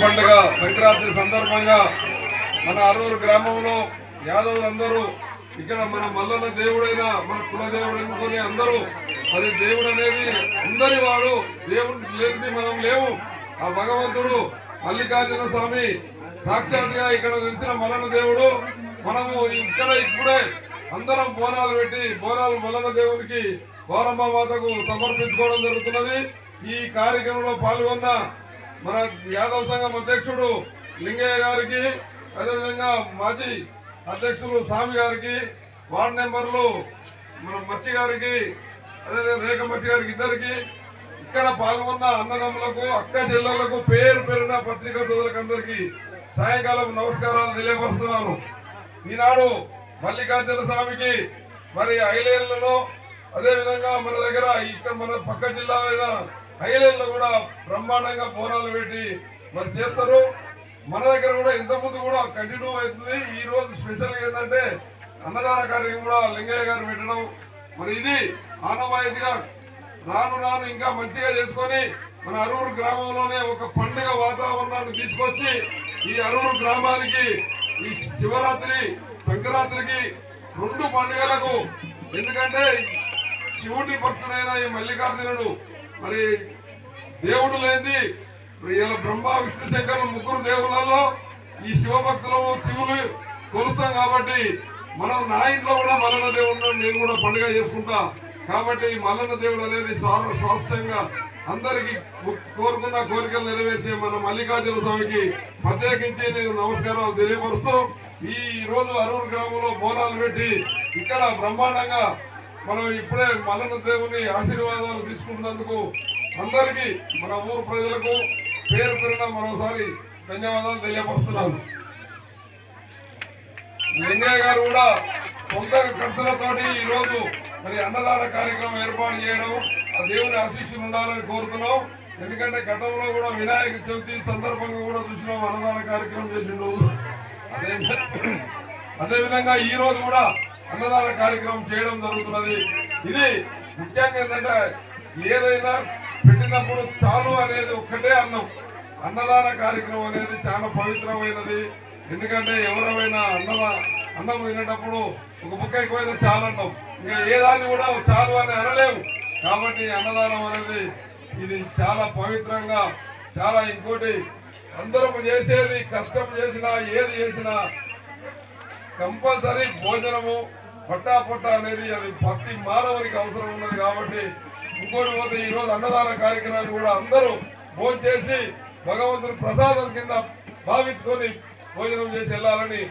పండుగ సంక్రాంతి సందర్భంగా మన అరూరు గ్రామంలో యాదవులందరూ ఇక్కడ మన మల్లన్న దేవుడైన మన కుల దేవుడు అనుకుని అందరూ మరి దేవుడు అనేది అందరి వాడు దేవుడు లేనిది మనం లేవు ఆ భగవంతుడు మల్లికార్జున స్వామి సాక్షాత్గా ఇక్కడ నిలిచిన మల్లన్న దేవుడు మనము ఇక్కడ ఇప్పుడే అందరం బోనాలు పెట్టి బోనాలు మల్లన్న దేవునికి గౌరమ్మ మాతకు సమర్పించుకోవడం జరుగుతున్నది. ఈ కార్యక్రమంలో పాల్గొన్న మన యాదవ్ సంఘం అధ్యక్షుడు లింగయ్య గారికి అదేవిధంగా మాజీ అధ్యక్షులు స్వామి గారికి వార్డు మెంబర్లు మన మచ్చి గారికి అదేవిధంగా రేఖ మచ్చి గారికి ఇద్దరికి ఇక్కడ పాల్గొన్న అన్నదమ్ములకు అక్క జిల్లాలకు పేరు పేరున పత్రికా సోదరులకు అందరికీ సాయంకాలం నమస్కారాలు తెలియపరుస్తున్నాను. ఈనాడు మల్లికార్జున స్వామికి మరి ఐలేళ్ళలో అదేవిధంగా మన దగ్గర ఇక్కడ మన పక్క జిల్లా అయిన కూడా బ్రహ్మాండంగా పోరాలు పెట్టి మరి చేస్తారు. మన దగ్గర కూడా ఇంతకుముందు కూడా కంటిన్యూ అవుతుంది. ఈ రోజు స్పెషల్ ఏంటంటే అన్నదాన కార్యక్రమం కూడా లింగయ్య గారు పెట్టడం. మరి ఇది ఆనవాయితీగా రాను రాను ఇంకా మంచిగా చేసుకొని మన అరూరు గ్రామంలోనే ఒక పండుగ వాతావరణాన్ని తీసుకొచ్చి ఈ అరూరు గ్రామానికి ఈ శివరాత్రి సంక్రాంతికి రెండు పండుగలకు ఎందుకంటే శివుడి భక్తుడైన ఈ మల్లికార్జునుడు మరి దేవుడు లేనిది మరి ఇలా బ్రహ్మ విష్ణు శంకర్ ముగ్గురు దేవుళ్ళలో ఈ శివభక్తులు శివులు కొలుస్తాం కాబట్టి మనం నా ఇంట్లో కూడా మల్లన్న దేవుడు నేను కూడా పండుగ చేసుకుంటా. కాబట్టి ఈ మల్లన్న దేవుడు అనేది చాలా అందరికీ అందరికి కోరుకున్న కోరికలు నెరవేర్చే మన మల్లికార్జున స్వామికి ప్రత్యేకించి నేను నమస్కారాలు తెలియపరుస్తూ ఈ రోజు అరూరు గ్రామంలో బోనాలు పెట్టి ఇక్కడ బ్రహ్మాండంగా మనం ఇప్పుడే మల్లన్న దేవుని ఆశీర్వాదాలు తీసుకుంటున్నందుకు అందరికీ మన ఊరు ప్రజలకు పేరు పేరున మరోసారి ధన్యవాదాలు తెలియపరుస్తున్నాను. వెంకయ్య గారు కూడా సొంత ఖర్చులతోటి ఈరోజు మరి అన్నదాన కార్యక్రమం ఏర్పాటు చేయడం ఆ దేవుని ఆశీస్సులు ఉండాలని కోరుతున్నాం. ఎందుకంటే గతంలో కూడా వినాయక చవితి సందర్భంగా కూడా చూసినాం అన్నదాన కార్యక్రమం చేసిండు. అదే అదేవిధంగా ఈరోజు కూడా అన్నదాన కార్యక్రమం చేయడం జరుగుతున్నది. ఇది ముఖ్యంగా ఏంటంటే ఏదైనా పెట్టినప్పుడు చాలు అనేది ఒక్కటే అన్నం. అన్నదాన కార్యక్రమం అనేది చాలా పవిత్రమైనది. ఎందుకంటే ఎవరైనా అన్నద అన్నం తినేటప్పుడు ఒక ముక్క ఎక్కువైతే చాలు అన్నం. ఇంకా ఏ దాన్ని కూడా చాలు అని అనలేము. కాబట్టి అన్నదానం అనేది ఇది చాలా పవిత్రంగా చాలా ఇంకోటి అందరం చేసేది కష్టం చేసినా ఏది చేసినా కంపల్సరీ భోజనము పట్టా పొట్ట అనేది అది ప్రతి మానవునికి అవసరం ఉన్నది కాబట్టి ఇంకోటి పోతే ఈ రోజు అన్నదాన కార్యక్రమాలు కూడా అందరూ భోజనం చేసి భగవంతుని ప్రసాదం కింద భావించుకొని భోజనం చేసి వెళ్ళాలని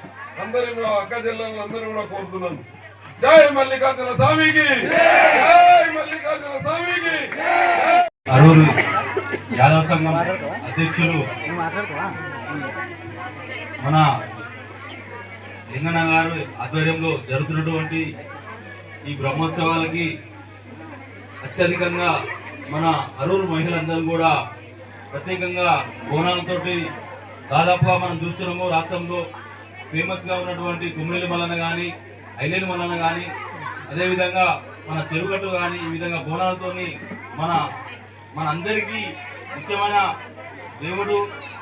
అందరి కూడా అక్క జిల్లాలను అందరూ కూడా కోరుతున్నాను జై మల్లికార్జున స్వామికి! జై మల్లికార్జున స్వామికి! అరూరు యాదవ సంఘం అధ్యక్షులు మన లింగన్న గారు ఆధ్వర్యంలో జరుగుతున్నటువంటి ఈ బ్రహ్మోత్సవాలకి అత్యధికంగా మన అరూరు మహిళలందరూ కూడా ప్రత్యేకంగా బోనాలతో దాదాపుగా మనం చూస్తున్నాము రాష్ట్రంలో ఫేమస్గా ఉన్నటువంటి కుమ్మిలి మల్లన కానీ ఐలేని మల్లన కానీ అదేవిధంగా మన చెరుగట్టు కానీ ఈ విధంగా బోనాలతోని మన మన అందరికీ ముఖ్యమైన దేవుడు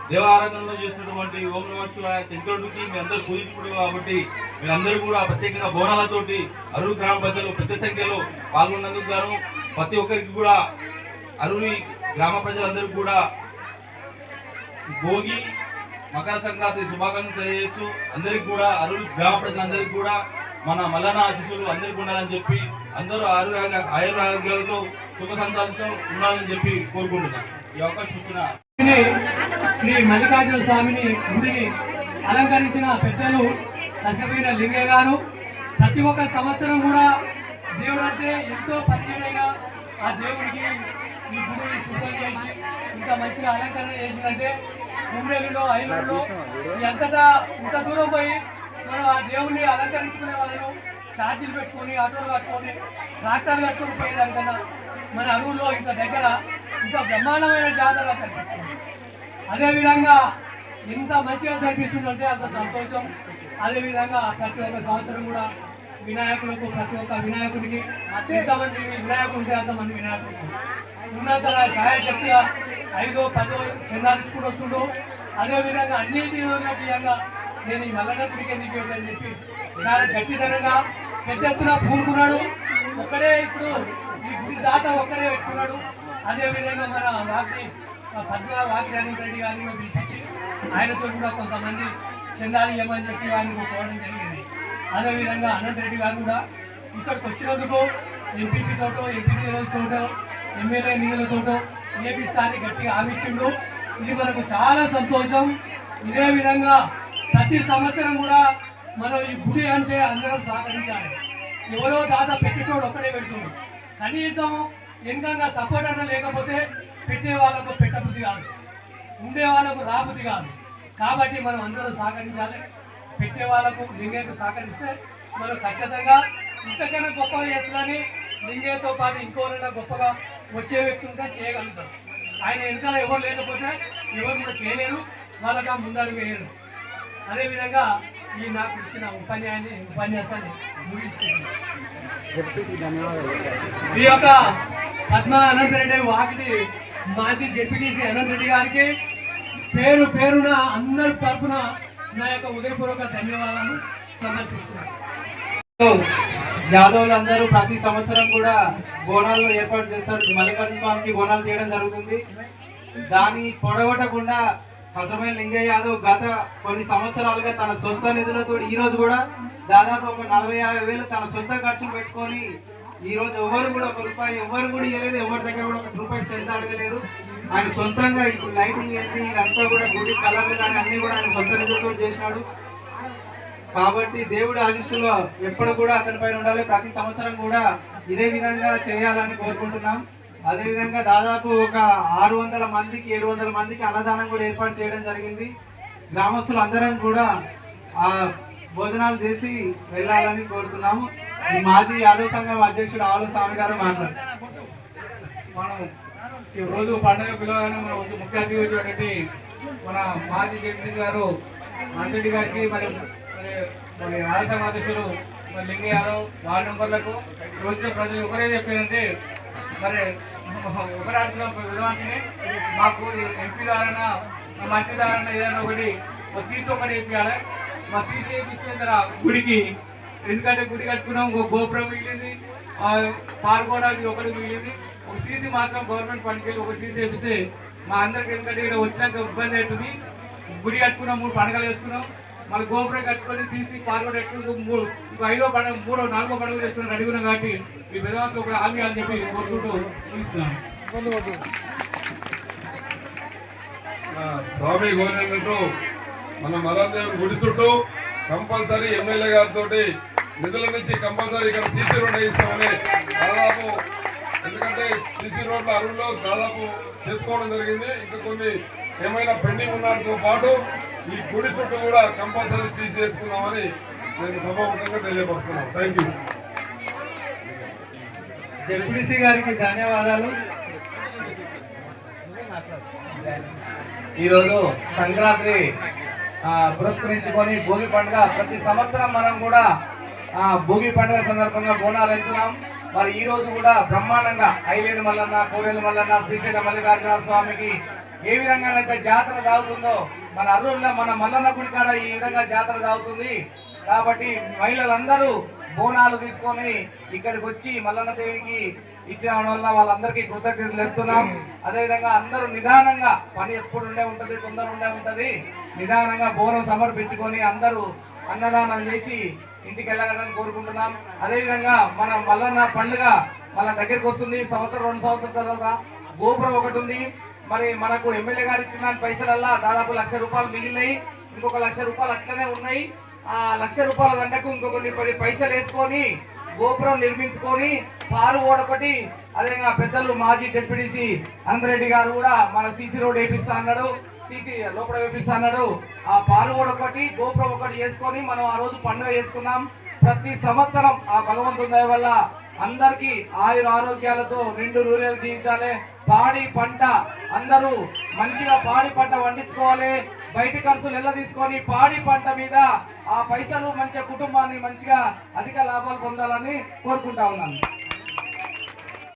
దేవారాధనలో చేసినటువంటి ఓం నమ శివాయ శంకరుడికి మీ అందరూ పూజించుకుంటారు కాబట్టి మీరందరూ కూడా ప్రత్యేకంగా బోనాలతోటి అరువు గ్రామ ప్రజలు పెద్ద సంఖ్యలో పాల్గొన్నందుకు గాను ప్రతి ఒక్కరికి కూడా అరువి గ్రామ ప్రజలందరికీ కూడా భోగి మకర సంక్రాంతి శుభాకాంక్షలు తెలియజేస్తూ అందరికి కూడా అరువు గ్రామ ప్రజలందరికీ కూడా మన మల్లన ఆశీస్సులు అందరికీ ఉండాలని చెప్పి అందరూ ఆరోగ్య ఆయుర్వేదాలతో సుఖ సంతానంతో ఉండాలని చెప్పి కోరుకుంటున్నాను. ఈ అవకాశం ఇచ్చిన శ్రీ మల్లికార్జున స్వామిని గుడిని అలంకరించిన పెద్దలు దశమైన లింగయ్య గారు. ప్రతి ఒక్క సంవత్సరం కూడా దేవుడు అంటే ఎంతో పరిచయంగా ఆ దేవుడికి ఈ గుడిని శుభ్రం చేసి ఇంకా మంచిగా అలంకరణ చేసినట్టే కుమ్రేలులో ఐలూరులో ఎంతటా ఇంత దూరం పోయి మనం ఆ దేవుడిని అలంకరించుకునే వాళ్ళు ఛార్జీలు పెట్టుకొని ఆటోలు కట్టుకొని ట్రాక్టర్లు కట్టుకొని పోయేదానికన్నా మన అరువులో ఇంత దగ్గర ఇంత బ్రహ్మాండమైన జాతర కనిపిస్తుంది. అదేవిధంగా ఎంత మంచిగా జరిపిస్తుందంటే అంత సంతోషం. అదేవిధంగా ప్రతి ఒక్క సంవత్సరం కూడా వినాయకులకు ప్రతి ఒక్క వినాయకుడికి ఎంతమంది వినాయకుడు ఉంటే అంతమంది వినాయకుడు ఉన్నంత సహాయశక్తిగా ఐదో పదో చందాలించుకుంటూ వస్తుండు. అదేవిధంగా అన్ని విధంగా నేను ఈ నల్లనకుడికి ఎందుకు అని చెప్పి చాలా గట్టిదనంగా పెద్ద ఎత్తున పూనుకున్నాడు. ఒక్కడే ఇప్పుడు ఈ గుడి దాత ఒక్కడే పెట్టుకున్నాడు. అదేవిధంగా మన నాకు పద్మా వాకి రెడ్డి గారిని పిలిపించి ఆయనతో కూడా కొంతమంది చెందాలి ఏమని చెప్పి వారిని కోరడం జరిగింది. అదేవిధంగా అనంత రెడ్డి గారు కూడా ఇక్కడికి వచ్చినందుకు ఎంపీపీతోటో ఎంపీ ఎమ్మెల్యే నిధులతోటో ఏపీ స్థాయి గట్టిగా ఆవిచ్చిండు ఇది మనకు చాలా సంతోషం. ఇదే విధంగా ప్రతి సంవత్సరం కూడా మనం ఈ గుడి అంటే అందరం సహకరించాలి. ఎవరో దాదా పెట్టేటోడు ఒక్కడే పెడుతున్నాడు కనీసం ఎంతంగా సపోర్ట్ అన్న లేకపోతే పెట్టే వాళ్ళకు పెట్టబుద్ధి కాదు. ఉండే వాళ్ళకు రాబుద్ధి కాదు. కాబట్టి మనం అందరం సహకరించాలి. పెట్టే వాళ్ళకు లింగేకు సహకరిస్తే మనం ఖచ్చితంగా ఇంతకన్నా గొప్పగా చేస్తుందని లింగేతో పాటు ఇంకోరైనా గొప్పగా వచ్చే వ్యక్తి ఉంటే చేయగలుగుతాం ఆయన వెనకాల ఎవరు లేకపోతే ఎవరు కూడా చేయలేరు. వాళ్ళకి ముందడుగు వేయరు. అదేవిధంగా ఈ నాకు ఇచ్చిన ఉపన్యాయాన్ని ఉపన్యాసాన్ని ముగించుకుంటున్నాను. ఈ యొక్క పద్మ అనంతరెడ్డి వాకిటి మాజీ జెడ్పీటీసీ అనంతరెడ్డి గారికి పేరు పేరున అందరి తరఫున నా యొక్క ఉదయపూర్వక ధన్యవాదాలు సమర్పిస్తున్నాను. యాదవులందరూ ప్రతి సంవత్సరం కూడా బోనాలు ఏర్పాటు చేస్తారు. మల్లికార్జున స్వామికి బోనాలు తీయడం జరుగుతుంది. దాన్ని పొడగొట్టకుండా కసమైన లింగయ్య యాదవ్ గత కొన్ని సంవత్సరాలుగా తన సొంత నిధులతో ఈ రోజు కూడా దాదాపు ఒక నలభై యాభై వేలు తన సొంత ఖర్చులు పెట్టుకొని ఈ రోజు ఎవరు కూడా ఒక రూపాయి ఎవరు కూడా ఇవ్వలేదు ఎవరి దగ్గర కూడా ఒక రూపాయి చెంత అడగలేదు. ఆయన సొంతంగా ఇప్పుడు లైటింగ్ ఏంటి ఇదంతా కూడా గుడి కలర్లు కానీ అన్ని కూడా ఆయన సొంత నిధులతో చేసినాడు. కాబట్టి దేవుడి ఆశిస్సులో ఎప్పుడు కూడా అతని పైన ఉండాలి. ప్రతి సంవత్సరం కూడా ఇదే విధంగా చేయాలని కోరుకుంటున్నాం. అదేవిధంగా దాదాపు ఒక ఆరు వందల మందికి ఏడు వందల మందికి అన్నదానం కూడా ఏర్పాటు చేయడం జరిగింది. గ్రామస్తులు అందరం కూడా ఆ భోజనాలు చేసి వెళ్ళాలని కోరుతున్నాము. మాజీ యాదవ సంఘం అధ్యక్షుడు ఆవుల స్వామి గారు మాట్లాడారు. మనం ఈ రోజు పండుగ పిలవగానే మన ముఖ్య అతిథి వచ్చినటువంటి మన మాజీ జగదీష్ గారు అంతటి గారికి మరి మరి మరి సంఘ అధ్యక్షులు మరి లింగ యాదవ్ వార్డు మెంబర్లకు రోజు ప్రజలు ఒకరే చెప్పారంటే మరి ఉపరాష్ట్రంలో విలువాల్సింది. మాకు ఎంపీ ద్వారా మంత్రి ద్వారా ఏదైనా ఒకటి మా సీసీ ఒకటి వేయించాలి మా సీసీ వేపిస్తే గుడికి ఎందుకంటే గుడి కట్టుకున్నాం ఒక గోపురం మిగిలింది ఆ పాల్గొనడానికి ఒకటి మిగిలింది. ఒక సీసీ మాత్రం గవర్నమెంట్ ఫండ్కి ఒక సీసీ వేపిస్తే మా అందరికి ఎందుకంటే ఇక్కడ వచ్చినాక ఇబ్బంది అవుతుంది. గుడి కట్టుకున్నాం మూడు పండుగలు వేసుకున్నాం మళ్ళీ గోపురం కట్టుకొని సీసీ పాల్గొని మూడు ఇంకో ఐదో పండుగ మూడో నాలుగో పండుగ చేసుకుని రెడీ ఉన్నాం కాబట్టి మీ విధానం ఒక హామీ అని చెప్పి కోరుకుంటూ ముగిస్తున్నాను స్వామి కోరినట్టు మన మరాదేవి గుడి చుట్టూ కంపల్సరీ ఎమ్మెల్యే గారితో నిధుల నుంచి కంపల్సరీ ఇక్కడ సీసీ రోడ్ వేయిస్తామని దాదాపు ఎందుకంటే సీసీ రోడ్ల అరువులో దాదాపు చేసుకోవడం జరిగింది. ఇంకా కొన్ని ఏమైనా పెండింగ్ ఉన్నతో పాటు ఈ గుడి చుట్టూ కూడా కంపల్సరీ సీసీ వేసుకున్నామని నేను సభాముఖంగా తెలియపరుస్తున్నాను. థ్యాంక్ యూ జడ్పీసీ గారికి ధన్యవాదాలు. ఈరోజు సంక్రాంతి పురస్కరించుకొని భోగి పండుగ ప్రతి సంవత్సరం మనం కూడా భోగి పండుగ సందర్భంగా బోనాలు వెళ్తున్నాం మరి ఈ రోజు కూడా బ్రహ్మాండంగా ఐలేరు మల్లన్న కోడేలు మల్లన్న శ్రీశైల మల్లికార్జున స్వామికి ఏ విధంగా అయితే జాతర సాగుతుందో మన అర్రుల్లో మన మల్లన్న గుడి కాడ ఈ విధంగా జాతర సాగుతుంది. కాబట్టి మహిళలందరూ బోనాలు తీసుకొని ఇక్కడికి వచ్చి మల్లన్న దేవికి ఇచ్చిన వల్ల వాళ్ళందరికీ కృతజ్ఞతలు చెప్తున్నాం అదేవిధంగా అందరూ నిదానంగా పని ఎప్పుడు ఉండే ఉంటుంది తొందర ఉండే ఉంటుంది. నిదానంగా బోనం సమర్పించుకొని అందరూ అన్నదానం చేసి ఇంటికి వెళ్ళాలని కోరుకుంటున్నాం. అదేవిధంగా మన మల్లన్న పండుగ మన దగ్గరికి వస్తుంది. సంవత్సరం రెండు సంవత్సరాల తర్వాత గోపురం ఒకటి ఉంది. మరి మనకు ఎమ్మెల్యే గారు ఇచ్చిన పైసలల్లా దాదాపు లక్ష రూపాయలు మిగిలినాయి. ఇంకొక లక్ష రూపాయలు అట్లనే ఉన్నాయి. ఆ లక్ష రూపాయల దండకు ఇంకొన్ని కొన్ని పైసలు వేసుకొని గోపురం నిర్మించుకొని పారు ఓడొకటి అదేవిధంగా పెద్దలు మాజీ డిప్యూటీసీ అనంతరెడ్డి గారు కూడా మన సీసీ రోడ్ వేపిస్తా అన్నాడు. సీసీ లోపల వేపిస్తా ఆ పాలు కూడా ఒకటి గోపురం ఒకటి చేసుకొని మనం ఆ రోజు పండుగ చేసుకున్నాం. ప్రతి సంవత్సరం ఆ భగవంతుని దయ వల్ల అందరికీ ఆయుర ఆరోగ్యాలతో నిండు నూరేలు జీవించాలి. పాడి పంట అందరూ మంచిగా పాడి పంట వండించుకోవాలి బయట ఖర్చులు ఎలా తీసుకొని పాడి పంట మీద ఆ పైసలు మంచిగా కుటుంబాన్ని మంచిగా అధిక లాభాలు పొందాలని కోరుకుంటా ఉన్నాను.